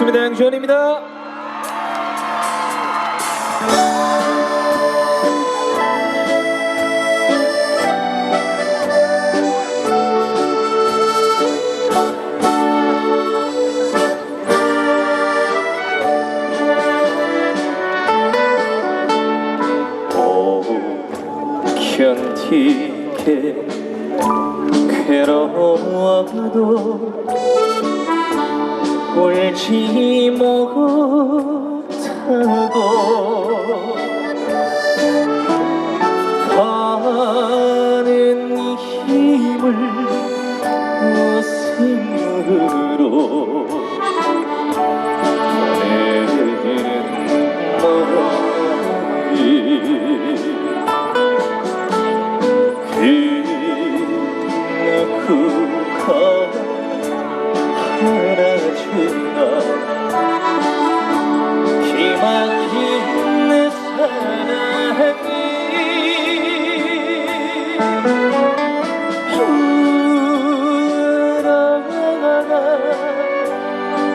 반갑습니다. 양주현입니다. 웃음으로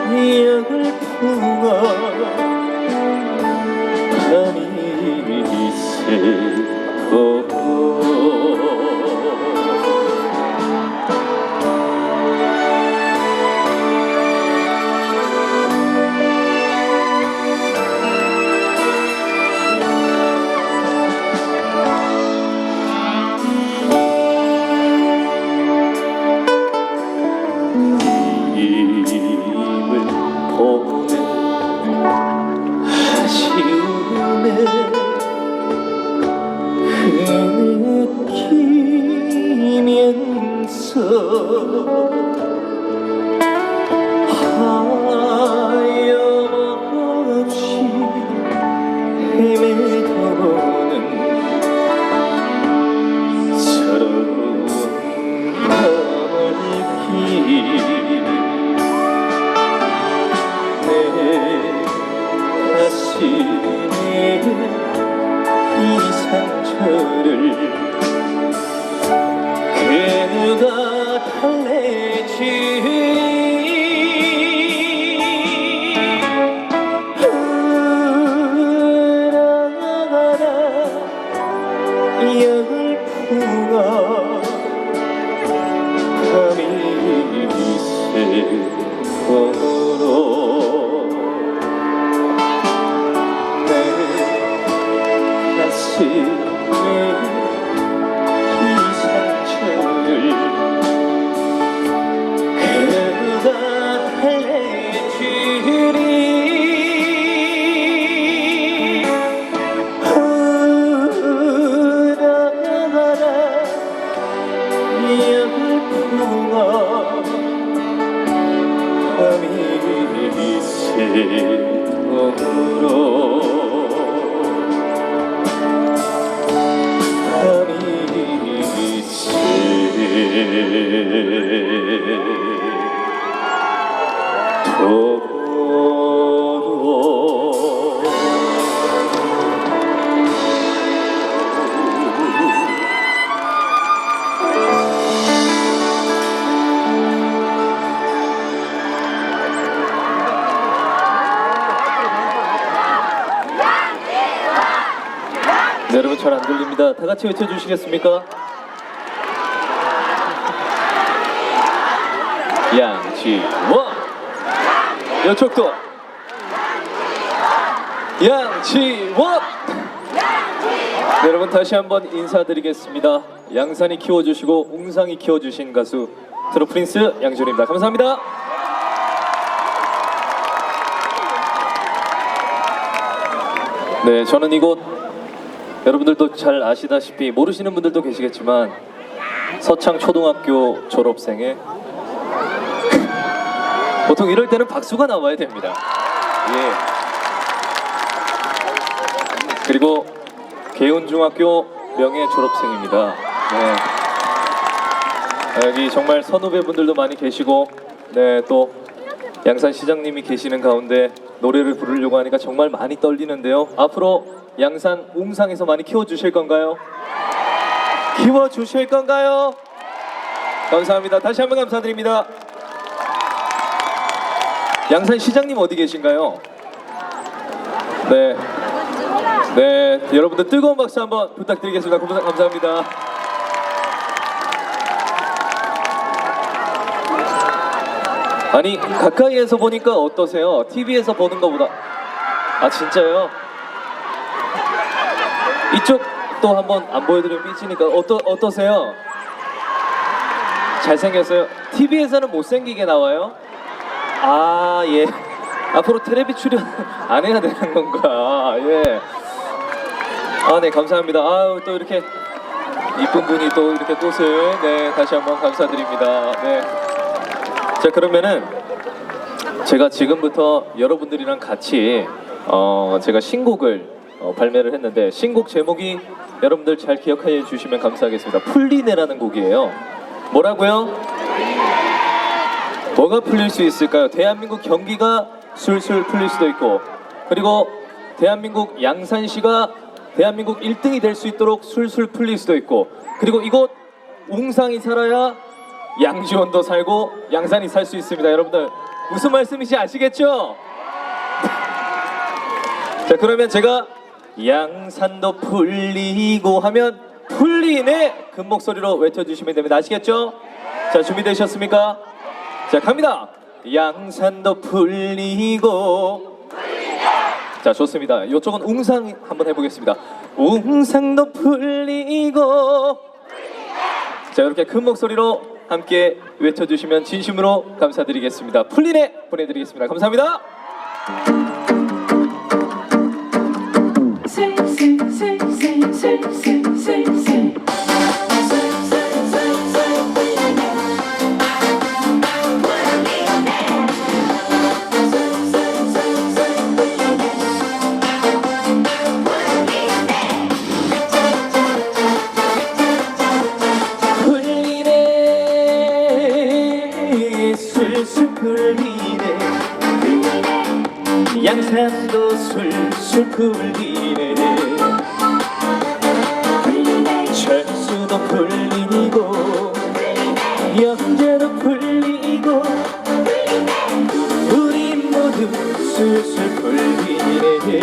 사랑이 역을 품어 밤이 새고 amor. 다. 다 같이 외쳐주시겠습니까? 양지원 여쪽도 양지원 네, 여러분 다시 한번 인사드리겠습니다. 양산이 키워주시고 웅상이 키워주신 가수 트로프린스 양준입니다. 감사합니다. 네, 저는 이곳 여러분들도 잘 아시다시피 모르시는 분들도 계시겠지만 서창 초등학교 졸업생의 보통 이럴 때는 박수가 나와야 됩니다. 예. 그리고 개운중학교 명예 졸업생입니다. 네. 여기 정말 선후배분들도 많이 계시고, 네, 또 양산 시장님이 계시는 가운데 노래를 부르려고 하니까 정말 많이 떨리는데요. 앞으로 양산 웅상에서 많이 키워주실 건가요? 키워주실 건가요? 감사합니다. 다시 한번 감사드립니다. 양산 시장님 어디 계신가요? 네. 네, 여러분들 뜨거운 박수 한번 부탁드리겠습니다. 감사합니다. 아니 가까이에서 보니까 어떠세요? TV에서 보는 것보다 아 진짜요? 이쪽 또 한번 안 보여드리면 삐치니까 어떠 어떠세요? 잘생겼어요. TV에서는 못생기게 나와요? 아 예. 앞으로 텔레비 출연 안 해야 되는 건가? 예. 아 네 감사합니다. 아또 이렇게 이쁜 분이 또 이렇게 꽃을 네 다시 한번 감사드립니다. 네. 자 그러면은 제가 지금부터 여러분들이랑 같이 어 제가 신곡을 어, 발매를 했는데 신곡 제목이 여러분들 잘 기억해 주시면 감사하겠습니다. 풀리네라는 곡이에요. 뭐라고요? 뭐가 풀릴 수 있을까요? 대한민국 경기가 술술 풀릴 수도 있고 그리고 대한민국 양산시가 대한민국 1등이 될 수 있도록 술술 풀릴 수도 있고 그리고 이곳 웅상이 살아야 양지원도 살고 양산이 살 수 있습니다. 여러분들 무슨 말씀인지 아시겠죠? 자 그러면 제가 양산도 풀리고 하면 풀리네 큰 목소리로 외쳐주시면 됩니다. 아시겠죠? 자 준비되셨습니까? 자 갑니다. 양산도 풀리고 자 좋습니다. 이쪽은 웅상 한번 해보겠습니다. 웅상도 풀리고 자 이렇게 큰 목소리로 함께 외쳐주시면 진심으로 감사드리겠습니다. 풀리네 보내드리겠습니다. 감사합니다. Say, say. 모두 술술 풀리네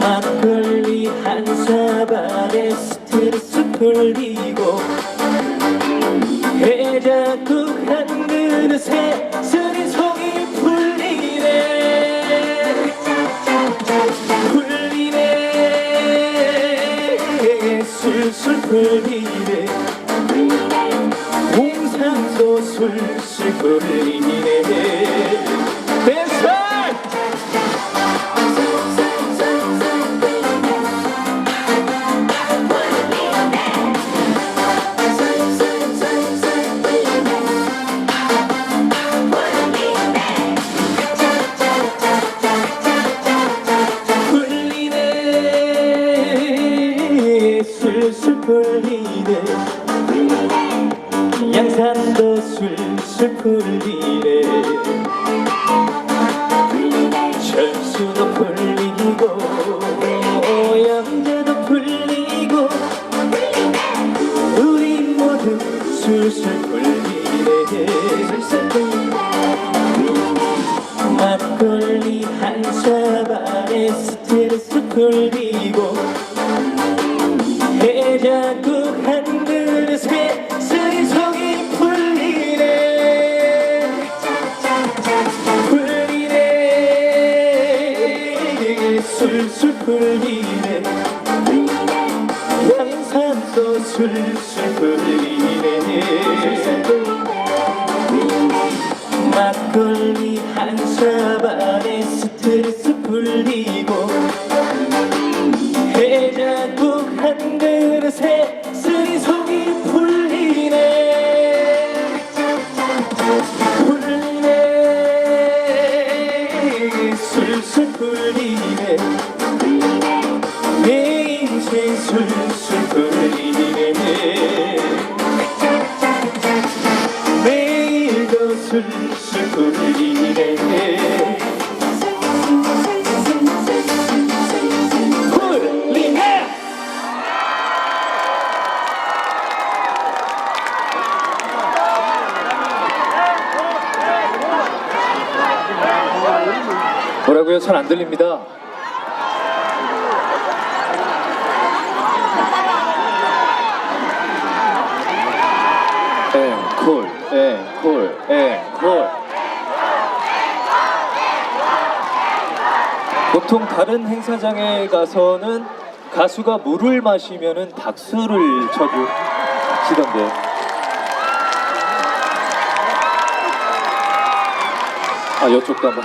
막걸리 한 사발에 스트레스 풀리고 해장국 한 그릇에 쓰린 속이 풀리네. 풀리네. 술술 풀리네. 홍상도 술술 풀리네 풀리고 우리 모두 술술 막걸리 한 사발 슬픈 뭐라고요? 잘 안 들립니다 보통 다른 행사장에 가서는 가수가 물을 마시면은 박수를 쳐주시던데. 아, 이쪽도 한번.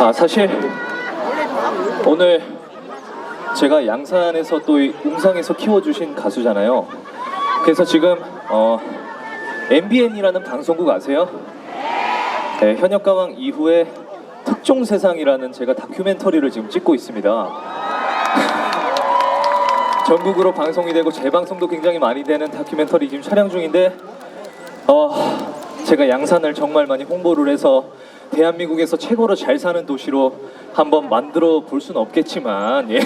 아, 사실 오늘 제가 양산에서 또이 웅상에서 키워주신 가수잖아요. 그래서 지금 어, MBN이라는 방송국 아세요? 네, 현역가왕 이후에 특종 세상이라는 제가 다큐멘터리를 지금 찍고 있습니다. 전국으로 방송이 되고 재방송도 굉장히 많이 되는 다큐멘터리 지금 촬영 중인데 어, 제가 양산을 정말 많이 홍보를 해서 대한민국에서 최고로 잘 사는 도시로 한번 만들어 볼 수는 없겠지만 예.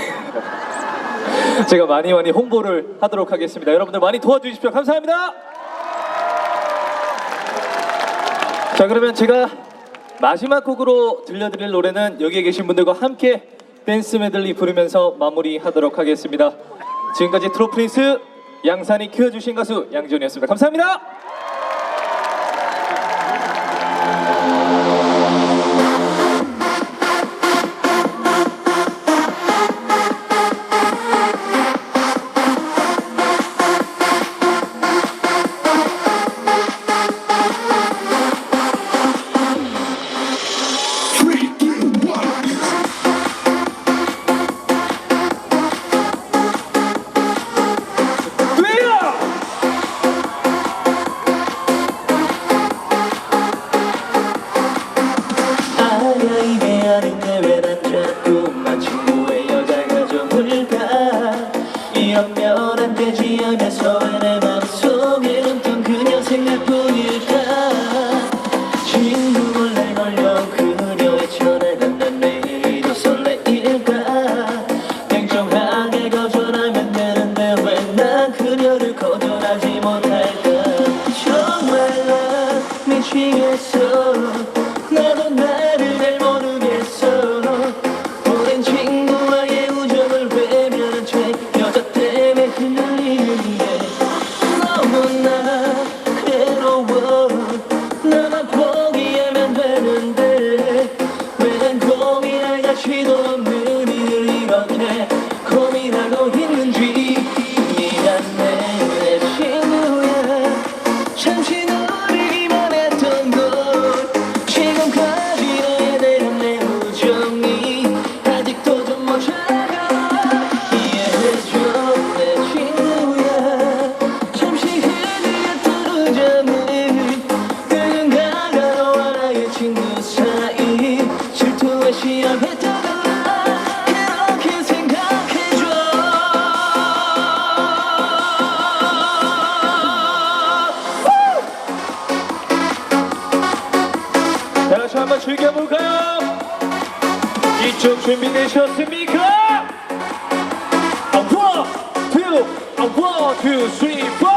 제가 많이 많이 홍보를 하도록 하겠습니다. 여러분들 많이 도와주십시오. 감사합니다. 자 그러면 제가 마지막 곡으로 들려드릴 노래는 여기에 계신 분들과 함께 댄스 메들리 부르면서 마무리하도록 하겠습니다. 지금까지 트로프린스 양산이 키워주신 가수 양지원이었습니다. 감사합니다. 미치 아, one, two, three, four.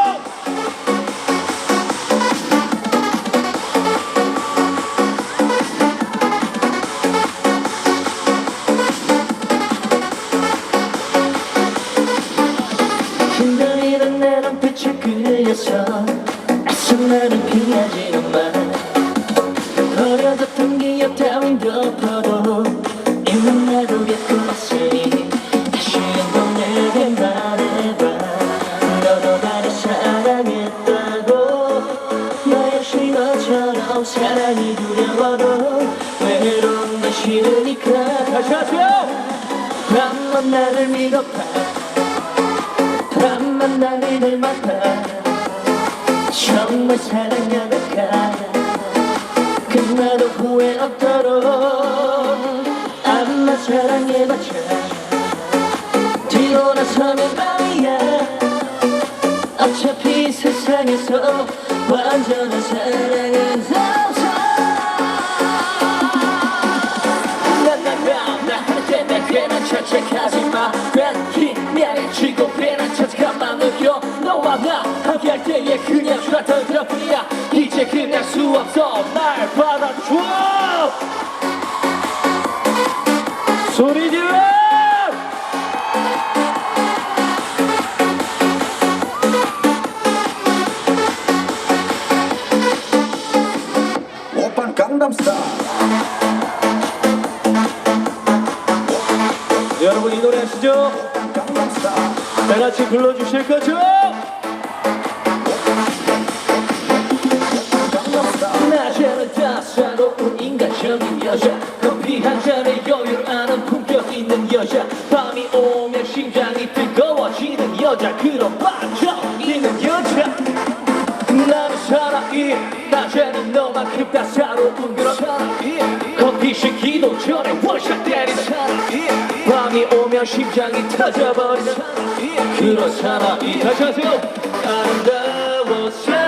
나를 믿어봐 밤만 나를 닮았다 정말 사랑하다가 끝나도 후회 없도록 암만 사랑해봤자 뒤로 나서면 밤이야. 어차피 세상에서 완전한 사랑은 나 함께 할 때에 그냥 줄었던 그런 뿐이야. 이제 끝날 수 없어. 날 받아줘. 소리 질러. 여러분 이 노래 아시죠? 다 같이 불러주실 거죠? 여자 커피 한 잔에 여유를 아는 품격 있는 여자. 밤이 오면 심장이 뜨거워지는 여자. 그런 반전 있는 여자. 나는 사나이 낮에는 너만큼 따사로운 그런 사나이 커피 식기도 전에 원샷 때린 사나이 밤이 오면 심장이 터져버리는 그런 사나이 다시 하세요. 아름다워 사랑